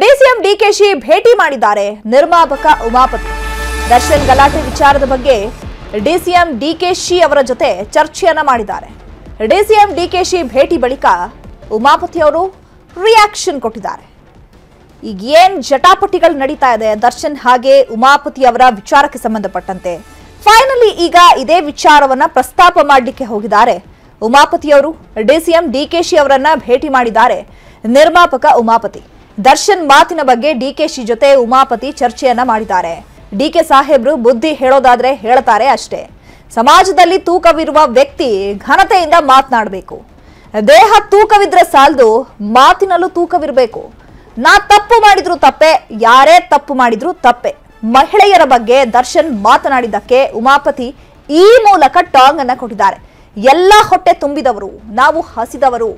DCM DKShi ಭೇಟಿ ಮಾಡಿದ್ದಾರೆ. ನಿರ್ಮಾಪಕ ಉಮಾಪತಿ. ದರ್ಶನ್ ಗಲಾಟೆ ವಿಚಾರದ ಬಗ್ಗೆ ಡಿಸಿಎಂ ಡಿಕೆಶಿ ಅವರ ಜೊತೆ ಚರ್ಚೆಯನ್ನ ಮಾಡಿದ್ದಾರೆ. ಡಿಸಿಎಂ ಡಿಕೆಶಿ ಭೇಟಿ ಬಳಿಕ ಉಮಾಪತಿ ಅವರು ರಿಯಾಕ್ಷನ್ ಕೊಟ್ಟಿದ್ದಾರೆ. ಈಗ ಏನ್ ಜಟಾಪಟಿಗಳು ನಡೀತಾ ಇದೆ? ದರ್ಶನ್ ಹಾಗೆ ಉಮಾಪತಿ ಅವರ ವಿಚಾರಕ್ಕೆ ಸಂಬಂಧಪಟ್ಟಂತೆ. ಫೈನಲಿ ಈಗ ಇದೇ ವಿಚಾರವನ್ನ ಪ್ರಸ್ತಾಪ ಮಾಡಲಿಕ್ಕೆ ಹೋಗಿದ್ದಾರೆ. ಉಮಾಪತಿ ಅವರು ಡಿಸಿಎಂ ಡಿಕೆಶಿ ಅವರನ್ನ ಭೇಟಿ ಮಾಡಿದ್ದಾರೆ. ನಿರ್ಮಾಪಕ ಉಮಾಪತಿ. ದರ್ಶನ್ ಮಾತಿನ ಬಗ್ಗೆ ಡಿಕೆಶಿ ಜೊತೆ ಉಮಾಪತಿ ಚರ್ಚೆಯನ್ನ ಮಾಡಿದ್ದಾರೆ. ಡಿಕೆ ಸಾಹೇಬ್ರು ಬುದ್ಧಿ ಹೇಳೋದಾದ್ರೆ ಹೇಳ್ತಾರೆ ಅಷ್ಟೇ. ಸಮಾಜದಲ್ಲಿ ತೂಕವಿರುವ ವ್ಯಕ್ತಿ ಘನತೆಯಿಂದ ಮಾತನಾಡಬೇಕು. ದೇಹ ತೂಕವಿದ್ರೆ ಸಾಲದು, ಮಾತಿನಲ್ಲೂ ತೂಕವಿರಬೇಕು. ನಾ ತಪ್ಪು ಮಾಡಿದ್ರು ತಪ್ಪೆ, ಯಾರೇ ತಪ್ಪು ಮಾಡಿದ್ರು ತಪ್ಪೆ. ಮಹಿಳೆಯರ ಬಗ್ಗೆ ದರ್ಶನ್ ಮಾತನಾಡಿದ್ದಕ್ಕೆ ಉಮಾಪತಿ ಈ ಮೂಲಕ ಟಾಂಗ್ ಅನ್ನ ಕೊಟ್ಟಿದ್ದಾರೆ. ಎಲ್ಲ ಹೊಟ್ಟೆ ತುಂಬಿದವರು, ನಾವು ಹಸಿದವರು.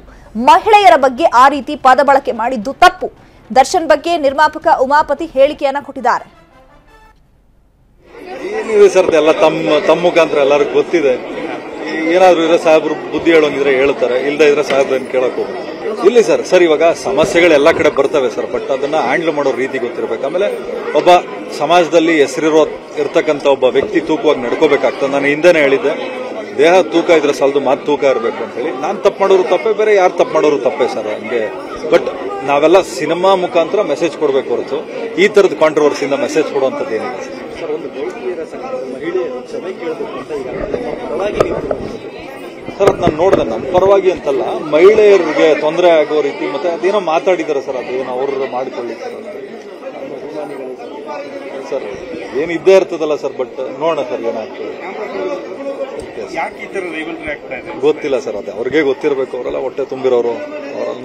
ಮಹಿಳೆಯರ ಬಗ್ಗೆ ಆ ರೀತಿ ಪದ ಬಳಕೆ ಮಾಡಿದ್ದು ತಪ್ಪು. ದರ್ಶನ್ ಬಗ್ಗೆ ನಿರ್ಮಾಪಕ ಉಮಾಪತಿ ಹೇಳಿಕೆಯನ್ನ ಕೊಟ್ಟಿದ್ದಾರೆ. ಏನಿದೆ ಸರ್ ಎಲ್ಲ ತಮ್ಮ ತಮ್ಮ ಮುಖಾಂತರ ಎಲ್ಲರಿಗೂ ಗೊತ್ತಿದೆ. ಏನಾದ್ರು ಇದ್ರೆ ಸಾಹೇಬ್ರು ಬುದ್ಧಿ ಹೇಳೋಂಗಿದ್ರೆ ಹೇಳ್ತಾರೆ ಇಲ್ಲದೆ ಇದ್ರೆ ಸಾಹೇಬ್ರನ್ನ ಕೇಳಕ್ ಹೋಗ್ತಾರೆ ಇಲ್ಲಿ ಸರ್ ಸರ್, ಇವಾಗ ಸಮಸ್ಯೆಗಳು ಎಲ್ಲ ಕಡೆ ಬರ್ತವೆ ಸರ್ ಬಟ್ ಅದನ್ನ ಹ್ಯಾಂಡ್ಲ್ ಮಾಡೋ ರೀತಿ ಗೊತ್ತಿರಬೇಕು. ಆಮೇಲೆ ಒಬ್ಬ ಸಮಾಜದಲ್ಲಿ ಹೆಸರಿರೋ ಇರ್ತಕ್ಕಂಥ ಒಬ್ಬ ವ್ಯಕ್ತಿ ತೂಕವಾಗಿ ನಡ್ಕೋಬೇಕಾಗ್ತದೆ. ನಾನು ಹಿಂದೆನೇ ಹೇಳಿದ್ದೆ ದೇಹ ತೂಕ ಇದ್ರೆ ಸಾಲದು ಮಾತು ತೂಕ ಇರಬೇಕು ಅಂತ ಹೇಳಿ. ನಾನು ತಪ್ಪು ಮಾಡೋರು ತಪ್ಪೇ ಬೇರೆ ಯಾರು ತಪ್ಪು ಮಾಡೋರು ತಪ್ಪೇ ಸರ್ ಹಂಗೆ. ಬಟ್ ನಾವೆಲ್ಲ ಸಿನಿಮಾ ಮುಖಾಂತರ ಮೆಸೇಜ್ ಕೊಡಬೇಕು ಹೊರತು. ಈ ಥರದ ಕಾಂಟ್ರವರ್ಸಿಯಿಂದ ಮೆಸೇಜ್ ಕೊಡುವಂಥದ್ದು ಏನಿದೆ ಸರ್. ಅದು ನಾನು ನೋಡಿದೆ ನನ್ನ ಪರವಾಗಿ ಅಂತಲ್ಲ ಮಹಿಳೆಯರಿಗೆ ತೊಂದರೆ ಆಗೋ ರೀತಿ ಮತ್ತೆ ಅದೇನೋ ಮಾತಾಡಿದ್ದಾರೆ ಸರ್ ಅದೇನೋ ಅವರು ಮಾಡಿಕೊಳ್ಳಿ ಸರ್. ಸರ್ ಏನು ಇದ್ದೇ ಇರ್ತದಲ್ಲ ಸರ್ ಬಟ್ ನೋಡೋಣ ಸರ್ ಏನಾಗ್ತದೆ. ಯಾಕೆ ಈ ತರ ರೈವಲ್ರಿ ಆಗ್ತಾ ಇದೆ? ಗೊತ್ತಿಲ್ಲ ಸರ್ ಅದೇ ಅವ್ರಿಗೆ ಗೊತ್ತಿರಬೇಕು ಅವರೆಲ್ಲ ಹೊಟ್ಟೆ ತುಂಬಿರೋರು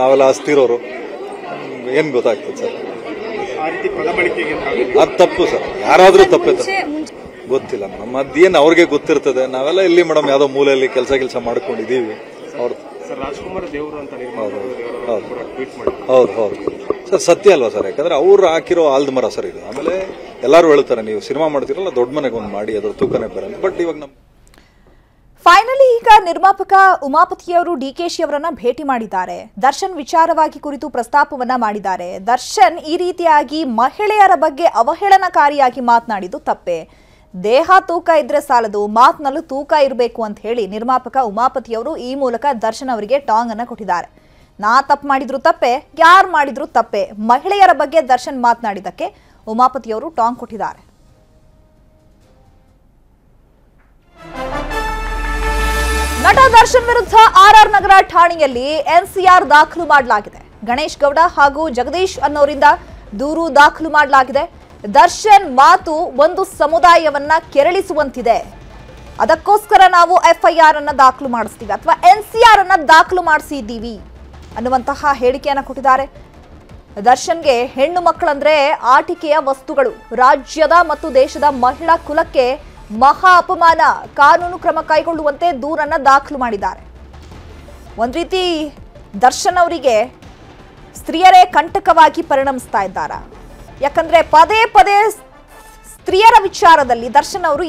ನಾವೆಲ್ಲ ಹಸ್ತಿರೋರು. ಏನು ಗೊತ್ತಾಗ್ತದೆ ಸರ್ ಅದು ತಪ್ಪು ಸರ್ ಯಾರಾದರೂ ತಪ್ಪೇ ಗೊತ್ತಿಲ್ಲ ಮೇಡಮ್ ಅದೇನು ಅವ್ರಿಗೆ ಗೊತ್ತಿರ್ತದೆ? ನಾವೆಲ್ಲ ಇಲ್ಲಿ ಮೇಡಮ್ ಯಾವುದೋ ಮೂಲೆಯಲ್ಲಿ ಕೆಲಸ ಕೆಲಸ ಮಾಡ್ಕೊಂಡಿದೀವಿ ಅವ್ರದ್ದು ಸರ್ ರಾಜ್ಕುಮಾರ್ ದೇವರು ಅಂತ ನಿರ್ಮಾಪಕರು ಹೌದು. ಕೂಡ ಟ್ವೀಟ್ ಮಾಡಿದ್ರು. ಹೌದು ಹೌದು. ಸರ್ ಸತ್ಯ ಅಲ್ವಾ ಸರ್? ಯಾಕಂದ್ರೆ ಅವ್ರು ಹಾಕಿರೋ ಆಲ್ದ ಮರ ಸರ್ ಇದು. ಆಮೇಲೆ ಎಲ್ಲರೂ ಹೇಳ್ತಾರೆ, ನೀವು ಸಿನಿಮಾ ಮಾಡ್ತೀರಲ್ಲ, ದೊಡ್ಡ ಮನೆಗೆ ಒಂದು ಮಾಡಿ, ಅದ್ರ ತೂಕನೇ ಬರಲ್ಲ. ಬಟ್ ಇವಾಗ ನಮ್ ಫೈನಲಿ ಈಗ ನಿರ್ಮಾಪಕ ಉಮಾಪತಿಯವರು ಡಿಕೆಶಿ ಅವರನ್ನ ಭೇಟಿ ಮಾಡಿದ್ದಾರೆ. ದರ್ಶನ್ ವಿಚಾರವಾಗಿ ಕುರಿತು ಪ್ರಸ್ತಾಪವನ್ನ ಮಾಡಿದ್ದಾರೆ. ದರ್ಶನ್ ಈ ರೀತಿಯಾಗಿ ಮಹಿಳೆಯರ ಬಗ್ಗೆ ಅವಹೇಳನಕಾರಿಯಾಗಿ ಮಾತನಾಡಿದ್ದು ತಪ್ಪೆ. ದೇಹ ತೂಕ ಇದ್ರೆ ಸಾಲದು, ಮಾತಿನಲ್ಲೂ ತೂಕ ಇರಬೇಕು ಅಂತ ಹೇಳಿ ನಿರ್ಮಾಪಕ ಉಮಾಪತಿಯವರು ಈ ಮೂಲಕ ದರ್ಶನ್ ಅವರಿಗೆ ಟಾಂಗ್ ಅನ್ನ ಕೊಟ್ಟಿದ್ದಾರೆ. ನಾ ತಪ್ಪು ಮಾಡಿದ್ರು ತಪ್ಪೆ, ಯಾರು ಮಾಡಿದ್ರು ತಪ್ಪೆ. ಮಹಿಳೆಯರ ಬಗ್ಗೆ ದರ್ಶನ್ ಮಾತನಾಡಿದ್ದಕ್ಕೆ ಉಮಾಪತಿಯವರು ಟಾಂಗ್ ಕೊಟ್ಟಿದ್ದಾರೆ. ನಟ ದರ್ಶನ್ ವಿರುದ್ಧ ಆರ್ಆರ್ ನಗರ ಠಾಣೆಯಲ್ಲಿ ಎನ್ಸಿಆರ್ ದಾಖಲು ಮಾಡಲಾಗಿದೆ. ಗಣೇಶ್ ಗೌಡ ಹಾಗೂ ಜಗದೀಶ್ ಅನ್ನೋರಿಂದ ದೂರು ದಾಖಲು ಮಾಡಲಾಗಿದೆ. ದರ್ಶನ್ ಮಾತು ಒಂದು ಸಮುದಾಯವನ್ನ ಕೆರಳಿಸುವಂತಿದೆ. ಅದಕ್ಕೋಸ್ಕರ ನಾವು ಎಫ್ಐಆರ್ ಅನ್ನ ದಾಖಲು ಮಾಡಿಸ್ತೀವಿ. ಅಥವಾ ಎನ್ಸಿಆರ್ ಅನ್ನ ದಾಖಲು ಮಾಡಿಸಿದ್ದೀವಿ. ಅನ್ನುವಂತಹ ಹೇಳಿಕೆಯನ್ನು ಕೊಟ್ಟಿದ್ದಾರೆ. ದರ್ಶನ್ಗೆ ಹೆಣ್ಣು ಮಕ್ಕಳಂದ್ರೆ ಆಟಿಕೆಯ ವಸ್ತುಗಳು. ರಾಜ್ಯದ ಮತ್ತು ದೇಶದ ಮಹಿಳಾ ಕುಲಕ್ಕೆ ಮಹಾ ಅಪಮಾನ. ಕಾನೂನು ಕ್ರಮ ಕೈಗೊಳ್ಳುವಂತೆ ದೂರನ್ನ ದಾಖಲು ಮಾಡಿದ್ದಾರೆ. ಒಂದ್ ರೀತಿ ದರ್ಶನ್ ಅವರಿಗೆ ಸ್ತ್ರೀಯರೇ ಕಂಟಕವಾಗಿ ಪರಿಣಮಿಸ್ತಾ ಇದ್ದಾರ? ಯಾಕಂದ್ರೆ ಪದೇ ಪದೇ ಸ್ತ್ರೀಯರ ವಿಚಾರದಲ್ಲಿ ದರ್ಶನ್ ಅವರು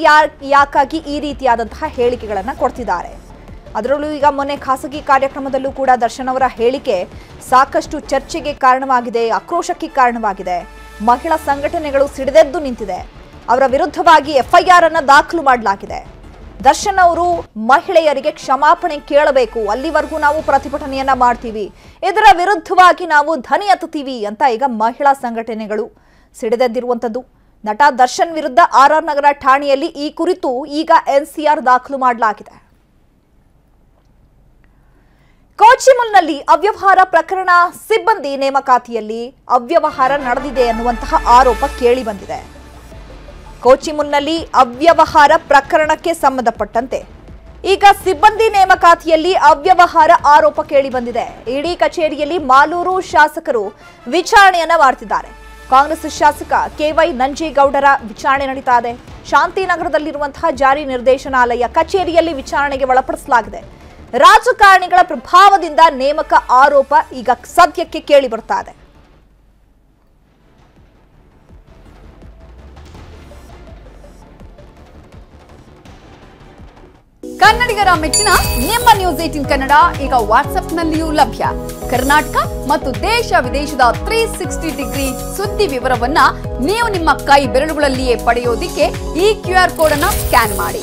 ಯಾಕಾಗಿ ಈ ರೀತಿಯಾದಂತಹ ಹೇಳಿಕೆಗಳನ್ನ ಕೊಡ್ತಿದ್ದಾರೆ? ಅದರಲ್ಲೂ ಈಗ ಮೊನ್ನೆ ಖಾಸಗಿ ಕಾರ್ಯಕ್ರಮದಲ್ಲೂ ಕೂಡ ದರ್ಶನ್ ಅವರ ಹೇಳಿಕೆ ಸಾಕಷ್ಟು ಚರ್ಚೆಗೆ ಕಾರಣವಾಗಿದೆ, ಆಕ್ರೋಶಕ್ಕೆ ಕಾರಣವಾಗಿದೆ. ಮಹಿಳಾ ಸಂಘಟನೆಗಳು ಸಿಡಿದೆದ್ದು ನಿಂತಿದೆ. ಅವರ ವಿರುದ್ಧವಾಗಿ ಎಫ್ಐಆರ್ ಅನ್ನ ದಾಖಲು ಮಾಡಲಾಗಿದೆ. ದರ್ಶನ್ ಅವರು ಮಹಿಳೆಯರಿಗೆ ಕ್ಷಮಾಪಣೆ ಕೇಳಬೇಕು, ಅಲ್ಲಿವರೆಗೂ ನಾವು ಪ್ರತಿಭಟನೆಯನ್ನ ಮಾಡ್ತೀವಿ. ಇದರ ವಿರುದ್ಧವಾಗಿ ನಾವು ಧ್ವನಿ ಎತ್ತುತ್ತೀವಿ ಅಂತ ಈಗ ಮಹಿಳಾ ಸಂಘಟನೆಗಳು ಸಿಡಿದೆದ್ದಿರುವಂತದ್ದು. ನಟ ದರ್ಶನ್ ವಿರುದ್ಧ ಆರ್ ಆರ್ ನಗರ ಠಾಣೆಯಲ್ಲಿ ಈ ಕುರಿತು ಈಗ ಎನ್ಸಿಆರ್ ದಾಖಲು ಮಾಡಲಾಗಿದೆ. ಕೋಚಿಮಲ್ನಲ್ಲಿ ಅವ್ಯವಹಾರ ಪ್ರಕರಣ ಸಿಬ್ಬಂದಿ ನೇಮಕಾತಿಯಲ್ಲಿ ಅವ್ಯವಹಾರ ನಡೆದಿದೆ ಅನ್ನುವಂತಹ ಆರೋಪ ಕೇಳಿ ಬಂದಿದೆ. ಕೋಚಿಮುಲ್ನಲ್ಲಿ ಅವ್ಯವಹಾರ ಪ್ರಕರಣಕ್ಕೆ ಸಂಬಂಧಪಟ್ಟಂತೆ ಈಗ ಸಿಬ್ಬಂದಿ ನೇಮಕಾತಿಯಲ್ಲಿ ಅವ್ಯವಹಾರ ಆರೋಪ ಕೇಳಿ ಬಂದಿದೆ. ಇಡೀ ಕಚೇರಿಯಲ್ಲಿ ಮಾಲೂರು ಶಾಸಕರು ವಿಚಾರಣೆಯನ್ನ ಮಾಡ್ತಿದ್ದಾರೆ. ಕಾಂಗ್ರೆಸ್ ಶಾಸಕ ಕೆವೈ ನಂಜೇಗೌಡರ ವಿಚಾರಣೆ ನಡೀತಾ ಇದೆ. ಶಾಂತಿನಗರದಲ್ಲಿರುವಂತಹ ಜಾರಿ ನಿರ್ದೇಶನಾಲಯ ಕಚೇರಿಯಲ್ಲಿ ವಿಚಾರಣೆಗೆ ಒಳಪಡಿಸಲಾಗಿದೆ. ರಾಜಕಾರಣಿಗಳ ಪ್ರಭಾವದಿಂದ ನೇಮಕ ಆರೋಪ ಈಗ ಸದ್ಯಕ್ಕೆ ಕೇಳಿ ಬರ್ತಾ ಇದೆ. ಕನ್ನಡಿಗರ ಮೆಚ್ಚಿನ ನಿಮ್ಮ ನ್ಯೂಸ್ ಏಟಿನ್ ಕನ್ನಡ ಈಗ ವಾಟ್ಸ್ಆಪ್ನಲ್ಲಿಯೂ ಲಭ್ಯ. ಕರ್ನಾಟಕ ಮತ್ತು ದೇಶ ವಿದೇಶದ ತ್ರೀ ಸಿಕ್ಸ್ಟಿ ಡಿಗ್ರಿ ಸುದ್ದಿ ವಿವರವನ್ನ ನೀವು ನಿಮ್ಮ ಕೈ ಬೆರಳುಗಳಲ್ಲಿಯೇ ಪಡೆಯೋದಿಕ್ಕೆ ಈ ಕ್ಯೂ ಆರ್ ಕೋಡ್ ಅನ್ನ ಸ್ಕ್ಯಾನ್ ಮಾಡಿ.